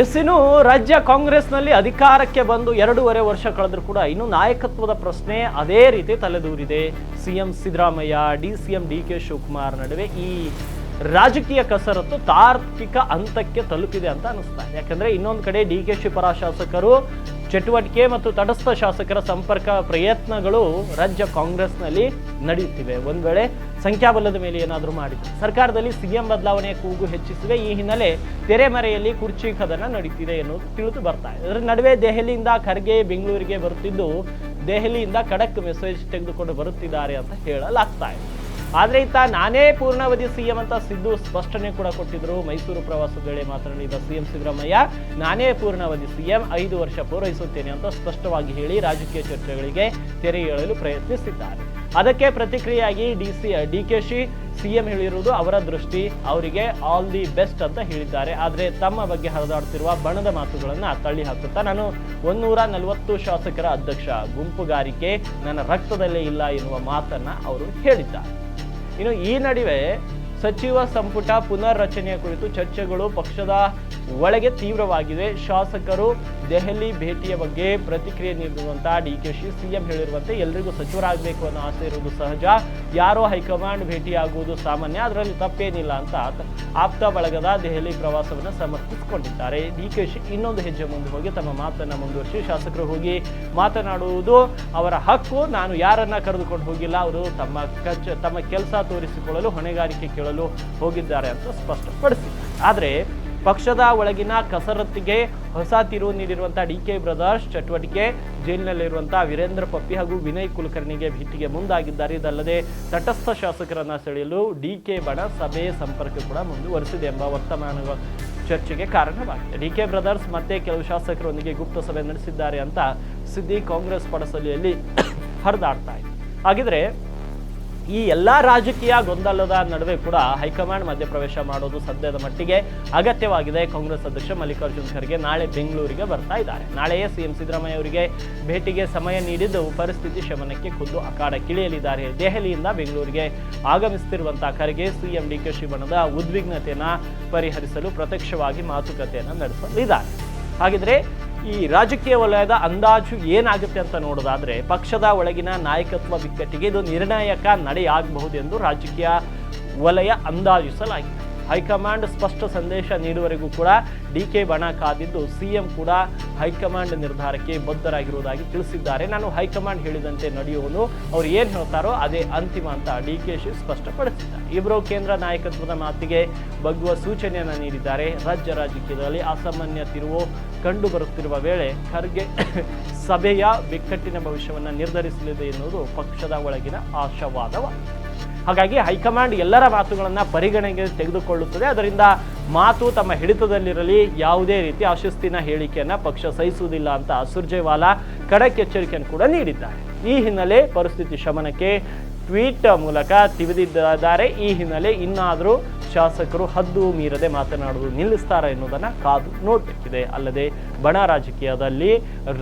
S ರಾಜ್ಯ ಕಾಂಗ್ರೆಸ್ನಲ್ಲಿ ಅಧಿಕಾರಕ್ಕೆ ಬಂದು ಎರಡೂವರೆ ವರ್ಷ ಕಳೆದರೂ ಕೂಡ ಇನ್ನು ನಾಯಕತ್ವದ ಪ್ರಶ್ನೆ ಅದೇ ರೀತಿ ತಲೆದೂರಿದೆ. CM Siddaramaiah D CM D K Shivakumar ನಡುವೆ ಈ ರಾಜಕೀಯ ಕಸರತ್ತು ತಾರ್ಕಿಕ ಹಂತಕ್ಕೆ ತಲುಪಿದೆ ಅಂತ ಅನಿಸ್ತಾ ಇದೆ. ಯಾಕಂದರೆ ಇನ್ನೊಂದು ಕಡೆ ಡಿ ಕೆ ಶಿವಪರ ಶಾಸಕರು, ಚಟುವಟಿಕೆ ಮತ್ತು ತಟಸ್ಥ ಶಾಸಕರ ಸಂಪರ್ಕ ಪ್ರಯತ್ನಗಳು ರಾಜ್ಯ ಕಾಂಗ್ರೆಸ್ನಲ್ಲಿ ನಡೆಯುತ್ತಿವೆ ಒಂದು ವೇಳೆ ಸಂಖ್ಯಾಬಲದ ಮೇಲೆ ಏನಾದರೂ ಮಾಡಿದ್ರು. ಸರ್ಕಾರದಲ್ಲಿ ಸಿಎಂ ಬದಲಾವಣೆಯ ಕೂಗು ಹೆಚ್ಚಿಸಿದೆ. ಈ ಹಿನ್ನೆಲೆ ತೆರೆಮರೆಯಲ್ಲಿ ಕುರ್ಚಿ ಕದನ ನಡೀತಿದೆ ಎನ್ನುವುದು ತಿಳಿದು ಬರ್ತಾ ಇದೆ. ಅದರ ನಡುವೆ ದೆಹಲಿಯಿಂದ ಖರ್ಗೆ ಬೆಂಗಳೂರಿಗೆ ಬರುತ್ತಿದ್ದು, ದೆಹಲಿಯಿಂದ ಖಡಕ್ ಮೆಸೇಜ್ ತೆಗೆದುಕೊಂಡು ಬರುತ್ತಿದ್ದಾರೆ ಅಂತ ಹೇಳಲಾಗ್ತಾ ಇದೆ. ಆದರೆ ಇತ್ತ ನಾನೇ ಪೂರ್ಣಾವಧಿ ಸಿಎಂ ಅಂತ ಸಿದ್ದು ಸ್ಪಷ್ಟನೆ ಕೂಡ ಕೊಟ್ಟಿದ್ರು. ಮೈಸೂರು ಪ್ರವಾಸದ ವೇಳೆ ಮಾತನಾಡಿದ ಸಿಎಂ ಸಿದ್ದರಾಮಯ್ಯ, ನಾನೇ ಪೂರ್ಣಾವಧಿ ಸಿಎಂ, ಐದು ವರ್ಷ ಪೂರೈಸುತ್ತೇನೆ ಅಂತ ಸ್ಪಷ್ಟವಾಗಿ ಹೇಳಿ ರಾಜಕೀಯ ಚರ್ಚೆಗಳಿಗೆ ತೆರೆ ಏಳಲು ಪ್ರಯತ್ನಿಸಿದ್ದಾರೆ. ಅದಕ್ಕೆ ಪ್ರತಿಕ್ರಿಯೆಯಾಗಿ D C, D K she CM ಹೇಳಿರುವುದು ಅವರ ದೃಷ್ಟಿ. ಅವರಿಗೆ ಆಲ್ ದಿ ಬೆಸ್ಟ್ ಅಂತ ಹೇಳಿದ್ದಾರೆ. ಆದರೆ ತಮ್ಮ ಬಗ್ಗೆ ಹರಿದಾಡ್ತಿರುವ ಬಣದ ಮಾತುಗಳನ್ನು ತಳ್ಳಿ ಹಾಕುತ್ತಾ ನಾನು ಒಂದೂರ ನಲವತ್ತು ಶಾಸಕರ ಅಧ್ಯಕ್ಷ ಗುಂಪುಗಾರಿಕೆ ನನ್ನ ರಕ್ತದಲ್ಲೇ ಇಲ್ಲ ಎನ್ನುವ ಮಾತನ್ನ ಅವರು ಹೇಳಿದ್ದಾರೆ. ಇನ್ನು ಈ ನಡುವೆ ಸಚಿವ ಸಂಪುಟ ಪುನರ್ರಚನೆಯ ಕುರಿತು ಚರ್ಚೆಗಳು ಪಕ್ಷದ ಒಳಗೆ ತೀವ್ರವಾಗಿದೆ. ಶಾಸಕರು ದೆಹಲಿ ಭೇಟಿಯ ಬಗ್ಗೆ ಪ್ರತಿಕ್ರಿಯೆ ನೀಡಿರುವಂತಹ ಡಿ ಕೆ ಶಿ. ಸಿಎಂ ಹೇಳಿರುವಂತೆ ಎಲ್ರಿಗೂ ಸಚಿವರಾಗಬೇಕು ಅನ್ನೋ ಆಸೆ ಇರುವುದು ಸಹಜ. ಯಾರೋ ಹೈಕಮಾಂಡ್ ಭೇಟಿಯಾಗುವುದು ಸಾಮಾನ್ಯ, ಅದರಲ್ಲಿ ತಪ್ಪೇನಿಲ್ಲ ಅಂತ ಆಪ್ತ ಬಳಗದ ದೆಹಲಿ ಪ್ರವಾಸವನ್ನು ಸಮರ್ಥಿಸಿಕೊಂಡಿದ್ದಾರೆ. ಡಿ ಕೆ ಶಿ ಇನ್ನೊಂದು ಹೆಜ್ಜೆ ಮುಂದೆ ಹೋಗಿ ತಮ್ಮ ಮಾತನ್ನು ಮುಂದುವರಿಸಿ, ಶಾಸಕರು ಹೋಗಿ ಮಾತನಾಡುವುದು ಅವರ ಹಕ್ಕು. ನಾನು ಯಾರನ್ನ ಕರೆದುಕೊಂಡು ಹೋಗಿಲ್ಲ, ಅವರು ತಮ್ಮ ತಮ್ಮ ಕೆಲಸ ತೋರಿಸಿಕೊಳ್ಳಲು, ಹೊಣೆಗಾರಿಕೆ ಕೇಳಲು ಹೋಗಿದ್ದಾರೆ ಅಂತ ಸ್ಪಷ್ಟಪಡಿಸಿದ್ದಾರೆ. ಆದರೆ ಪಕ್ಷದ ಒಳಗಿನ ಕಸರತ್ತಿಗೆ ಹೊಸ ತಿರುವು ನೀಡಿರುವಂತಹ ಡಿ ಕೆ ಬ್ರದರ್ಸ್, ಚಟುವಟಿಕೆ ಜೈಲಿನಲ್ಲಿರುವಂತಹ ವೀರೇಂದ್ರ ಪಪ್ಪಿ ಹಾಗೂ ವಿನಯ್ ಕುಲಕರ್ಣಿಗೆ ಭೇಟಿಗೆ ಮುಂದಾಗಿದ್ದಾರೆ. ಇದಲ್ಲದೆ ತಟಸ್ಥ ಶಾಸಕರನ್ನ ಸೆಳೆಯಲು ಡಿ ಕೆ ಬಣ ಸಭೆ ಸಂಪರ್ಕ ಕೂಡ ಮುಂದುವರೆಸಿದೆ ಎಂಬ ವರ್ತಮಾನ ಚರ್ಚೆಗೆ ಕಾರಣವಾಗಿದೆ. ಡಿ ಕೆ ಬ್ರದರ್ಸ್ ಮತ್ತೆ ಕೆಲವು ಶಾಸಕರೊಂದಿಗೆ ಗುಪ್ತ ಸಭೆ ನಡೆಸಿದ್ದಾರೆ ಅಂತ ಸುದ್ದಿ ಕಾಂಗ್ರೆಸ್ ಪಡಸಲಿಯಲ್ಲಿ ಹರಿದಾಡ್ತಾ ಇದೆ. ಹಾಗಿದ್ರೆ ಈ ಎಲ್ಲ ರಾಜಕೀಯ ಗೊಂದಲದ ನಡುವೆ ಕೂಡ ಹೈಕಮಾಂಡ್ ಮಧ್ಯಪ್ರವೇಶ ಮಾಡೋದು ಸದ್ಯದ ಮಟ್ಟಿಗೆ ಅಗತ್ಯವಾಗಿದೆ. ಕಾಂಗ್ರೆಸ್ ಅಧ್ಯಕ್ಷ ಮಲ್ಲಿಕಾರ್ಜುನ್ ಖರ್ಗೆ ನಾಳೆ ಬೆಂಗಳೂರಿಗೆ ಬರ್ತಾ ಇದ್ದಾರೆ. ನಾಳೆಯೇ ಸಿಎಂ ಸಿದ್ದರಾಮಯ್ಯ ಅವರಿಗೆ ಭೇಟಿಗೆ ಸಮಯ ನೀಡಿದ್ದು ಪರಿಸ್ಥಿತಿ ಶಮನಕ್ಕೆ ಖುದ್ದು ಅಖಾಡಕ್ಕಿಳಿಯಲಿದ್ದಾರೆ ದೆಹಲಿಯಿಂದ ಬೆಂಗಳೂರಿಗೆ ಆಗಮಿಸುತ್ತಿರುವಂತಹ ಖರ್ಗೆ ಸಿಎಂ ಡಿ ಕೆ ಶಿವಣ್ಣದ ಉದ್ವಿಗ್ನತೆಯನ್ನು ಪರಿಹರಿಸಲು ಪ್ರತ್ಯಕ್ಷವಾಗಿ ಮಾತುಕತೆಯನ್ನು ನಡೆಸಲಿದ್ದಾರೆ. ಹಾಗಿದ್ರೆ ಈ ರಾಜಕೀಯ ವಲಯದ ಅಂದಾಜು ಏನಾಗುತ್ತೆ ಅಂತ ನೋಡೋದಾದ್ರೆ ಪಕ್ಷದ ಒಳಗಿನ ನಾಯಕತ್ವ ಬಿಕ್ಕಟ್ಟಿಗೆ ಇದು ನಿರ್ಣಾಯಕ ನಡೆಯಾಗಬಹುದೆಂದು ರಾಜಕೀಯ ವಲಯ ಅಂದಾಜಿಸಲಾಗಿದೆ. ಹೈಕಮಾಂಡ್ ಸ್ಪಷ್ಟ ಸಂದೇಶ ನೀಡುವವರೆಗೂ ಕೂಡ ಡಿ ಕೆ ಬಣ ಕಾದಿದ್ದು ಸಿಎಂ ಕೂಡ ಹೈಕಮಾಂಡ್ ನಿರ್ಧಾರಕ್ಕೆ ಬದ್ಧರಾಗಿರುವುದಾಗಿ ತಿಳಿಸಿದ್ದಾರೆ. ನಾನು ಹೈಕಮಾಂಡ್ ಹೇಳಿದಂತೆ ನಡೆಯುವನು ಅವ್ರು ಏನು ಹೇಳ್ತಾರೋ ಅದೇ ಅಂತಿಮ ಅಂತ ಡಿ ಕೆ ಶಿ ಸ್ಪಷ್ಟಪಡಿಸಿದ್ದಾರೆ. ಇಬ್ಬರು ಕೇಂದ್ರ ನಾಯಕತ್ವದ ಮಾತಿಗೆ ಬಗ್ಗುವ ಸೂಚನೆಯನ್ನು ನೀಡಿದ್ದಾರೆ. ರಾಜ್ಯ ರಾಜಕೀಯದಲ್ಲಿ ಅಸಾಮಾನ್ಯ ತಿರುವು ಕಂಡು ಬರುತ್ತಿರುವ ವೇಳೆ ಖರ್ಗೆ ಸಭೆಯ ಬಿಕ್ಕಟ್ಟಿನ ಭವಿಷ್ಯವನ್ನು ನಿರ್ಧರಿಸಲಿದೆ ಎನ್ನುವುದು ಪಕ್ಷದ ಒಳಗಿನ ಆಶಾವಾದವಾಗಿದೆ. ಹಾಗಾಗಿ ಹೈಕಮಾಂಡ್ ಎಲ್ಲರ ಮಾತುಗಳನ್ನು ಪರಿಗಣನೆಗೆ ತೆಗೆದುಕೊಳ್ಳುತ್ತದೆ. ಅದರಿಂದ ಮಾತು ತಮ್ಮ ಹಿಡಿತದಲ್ಲಿರಲಿ, ಯಾವುದೇ ರೀತಿ ಅಶಿಸ್ತಿನ ಹೇಳಿಕೆಯನ್ನ ಪಕ್ಷ ಸಹಿಸುವುದಿಲ್ಲ ಅಂತ ಸುರ್ಜೇವಾಲಾ ಖಡಕ್ ಎಚ್ಚರಿಕೆಯನ್ನು ಕೂಡ ನೀಡಿದ್ದಾರೆ. ಈ ಹಿನ್ನೆಲೆ ಪರಿಸ್ಥಿತಿ ಶಮನಕ್ಕೆ ಟ್ವೀಟ್ ಮೂಲಕ ತಿಳಿದಿದ್ದಾರೆ. ಈ ಹಿನ್ನೆಲೆ ಇನ್ನಾದರೂ ಶಾಸಕರು ಹದ್ದು ಮೀರದೆ ಮಾತನಾಡುವುದು ನಿಲ್ಲಿಸ್ತಾರೆ ಎನ್ನುವುದನ್ನು ಕಾದು ನೋಡಬೇಕಿದೆ. ಅಲ್ಲದೆ ಬಣ ರಾಜಕೀಯದಲ್ಲಿ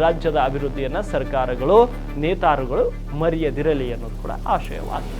ರಾಜ್ಯದ ಅಭಿವೃದ್ಧಿಯನ್ನು ಸರ್ಕಾರಗಳು, ನೇತಾರುಗಳು ಮರೆಯದಿರಲಿ ಅನ್ನೋದು ಕೂಡ ಆಶಯವಾಗಿದೆ.